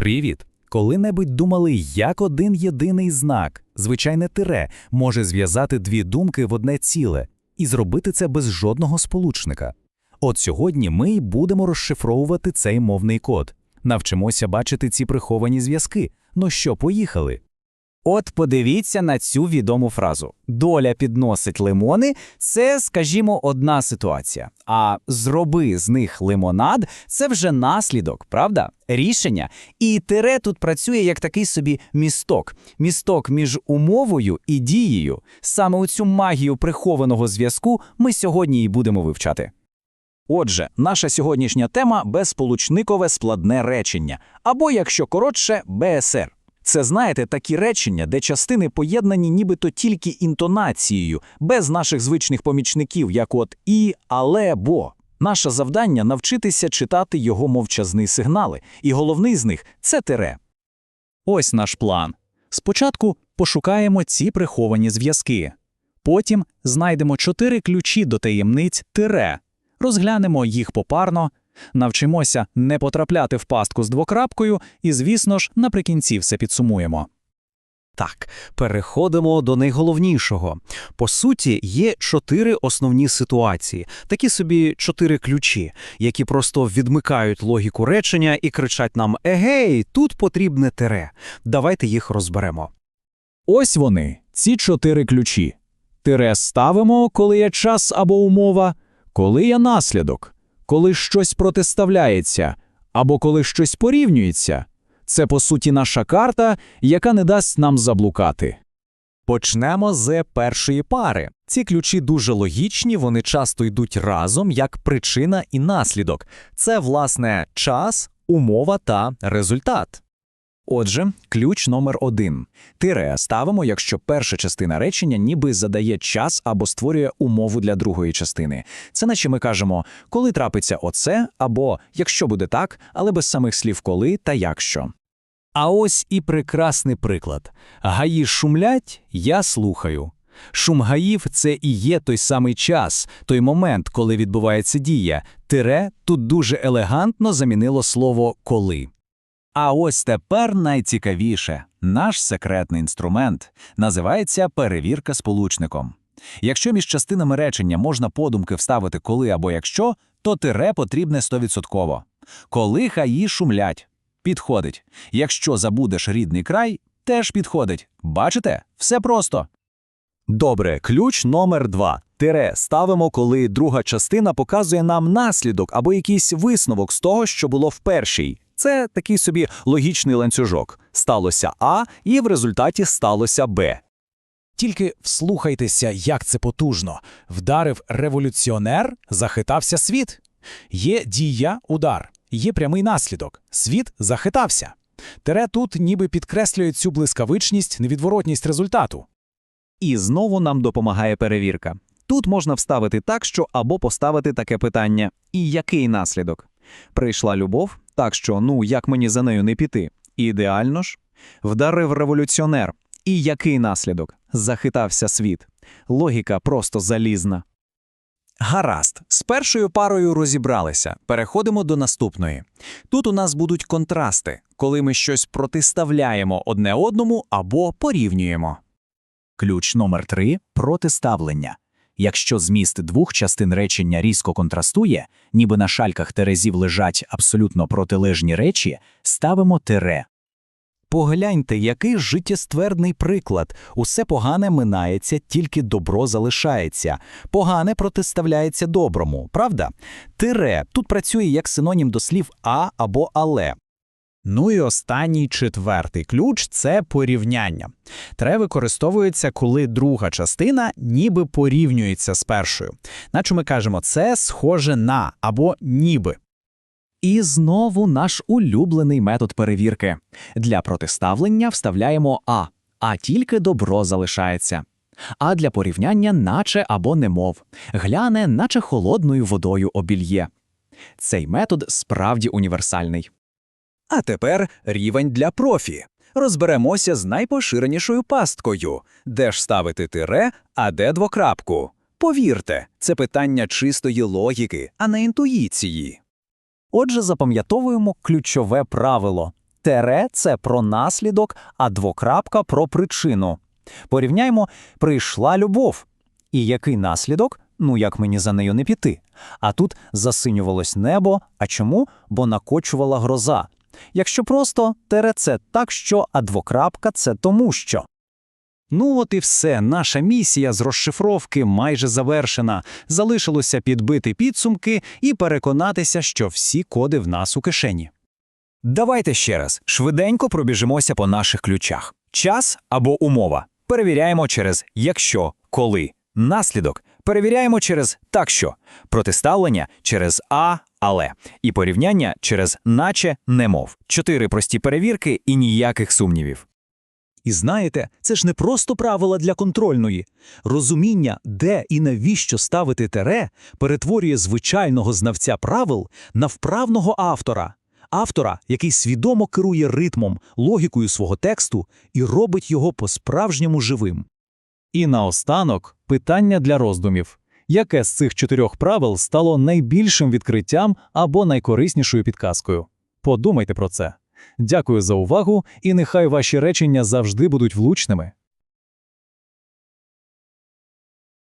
Привіт! Коли-небудь думали, як один єдиний знак, звичайне тире, може зв'язати дві думки в одне ціле і зробити це без жодного сполучника. От сьогодні ми й будемо розшифровувати цей мовний код. Навчимося бачити ці приховані зв'язки. Ну що, поїхали? От подивіться на цю відому фразу: доля підносить лимони це, скажімо, одна ситуація. А зроби з них лимонад це вже наслідок, правда? Рішення. І тире тут працює як такий собі місток. Місток між умовою і дією. Саме у цю магію прихованого зв'язку ми сьогодні і будемо вивчати. Отже, наша сьогоднішня тема безполучникове складне речення, або, якщо коротше, БСР. Це, знаєте, такі речення, де частини поєднані нібито тільки інтонацією, без наших звичних помічників, як от і, але, бо. Наше завдання навчитися читати його мовчазні сигнали, і головний з них це тире. Ось наш план. Спочатку пошукаємо ці приховані зв'язки. Потім знайдемо чотири ключі до таємниць тире, розглянемо їх попарно, навчимося не потрапляти в пастку з двокрапкою і, звісно ж, наприкінці все підсумуємо. Так, переходимо до найголовнішого. По суті, є чотири основні ситуації, такі собі чотири ключі, які просто відмикають логіку речення і кричать нам Егей, тут потрібне тере. Давайте їх розберемо. Ось вони, ці чотири ключі. Тире ставимо, коли є час або умова, коли є наслідок, коли щось протиставляється, або коли щось порівнюється. Це, по суті, наша карта, яка не дасть нам заблукати. Почнемо з першої пари. Ці ключі дуже логічні, вони часто йдуть разом як причина і наслідок. Це, власне, час, умова та результат. Отже, ключ номер один. Тире ставимо, якщо перша частина речення ніби задає час або створює умову для другої частини. Це наче ми кажемо, коли трапиться оце, або якщо буде так, але без самих слів коли та якщо. А ось і прекрасний приклад. Гаї шумлять, я слухаю. Шум гаїв це і є той самий час, той момент, коли відбувається дія. Тире тут дуже елегантно замінило слово коли. А ось тепер найцікавіше наш секретний інструмент називається перевірка сполучником. Якщо між частинами речення можна подумки вставити коли або якщо, то тире потрібне стовідсотково. Коли хаї шумлять, підходить. Якщо забудеш рідний край, теж підходить. Бачите? Все просто. Добре, ключ номер два. Тире ставимо, коли друга частина показує нам наслідок або якийсь висновок з того, що було в першій. Це такий собі логічний ланцюжок. Сталося А, і в результаті сталося Б. Тільки вслухайтеся, як це потужно. Вдарив революціонер, захитався світ. Є дія, удар, є прямий наслідок. Світ захитався. Тере тут ніби підкреслює цю блискавичність, невідворотність результату. І знову нам допомагає перевірка. Тут можна вставити так, що або поставити таке питання: і який наслідок? Прийшла любов, так що ну як мені за нею не піти? Ідеально ж. Вдарив революціонер. І який наслідок? Захитався світ. Логіка просто залізна. Гаразд, з першою парою розібралися. Переходимо до наступної. Тут у нас будуть контрасти, коли ми щось протиставляємо одне одному або порівнюємо. Ключ номер три протиставлення. Якщо зміст двох частин речення різко контрастує, ніби на шальках терезів лежать абсолютно протилежні речі, ставимо тире. Погляньте, який життєствердний приклад. Усе погане минається, тільки добро залишається. Погане протиставляється доброму, правда? Тире тут працює як синонім до слів а або але. Ну і останній четвертий ключ це порівняння. Тре використовується, коли друга частина ніби порівнюється з першою. Наче ми кажемо, це схоже на або ніби. І знову наш улюблений метод перевірки. Для протиставлення вставляємо А, а тільки добро залишається. А для порівняння наче або немов, гляне, наче холодною водою обільє. Цей метод справді універсальний. А тепер рівень для профі. Розберемося з найпоширенішою пасткою, де ж ставити тире, а де двокрапку. Повірте, це питання чистої логіки, а не інтуїції. Отже, запам'ятовуємо ключове правило. Тере це про наслідок, а двокрапка про причину. Порівняймо, прийшла любов. І який наслідок? Ну, як мені за нею не піти. А тут засинювалось небо. А чому? Бо накочувала гроза. Якщо просто тере так, що, а двокрапка це тому що. Ну от і все, наша місія з розшифровки майже завершена. Залишилося підбити підсумки і переконатися, що всі коди в нас у кишені. Давайте ще раз швиденько пробіжимося по наших ключах. Час або умова. Перевіряємо через якщо, коли. Наслідок. Перевіряємо через так що. Протиставлення через а, але. І порівняння через наче, немов. Чотири прості перевірки і ніяких сумнівів. І знаєте, це ж не просто правила для контрольної. Розуміння, де і навіщо ставити тере, перетворює звичайного знавця правил на вправного автора. Автора, який свідомо керує ритмом, логікою свого тексту і робить його по-справжньому живим. І наостанок питання для роздумів. Яке з цих чотирьох правил стало найбільшим відкриттям або найкориснішою підказкою? Подумайте про це. Дякую за увагу, і нехай ваші речення завжди будуть влучними.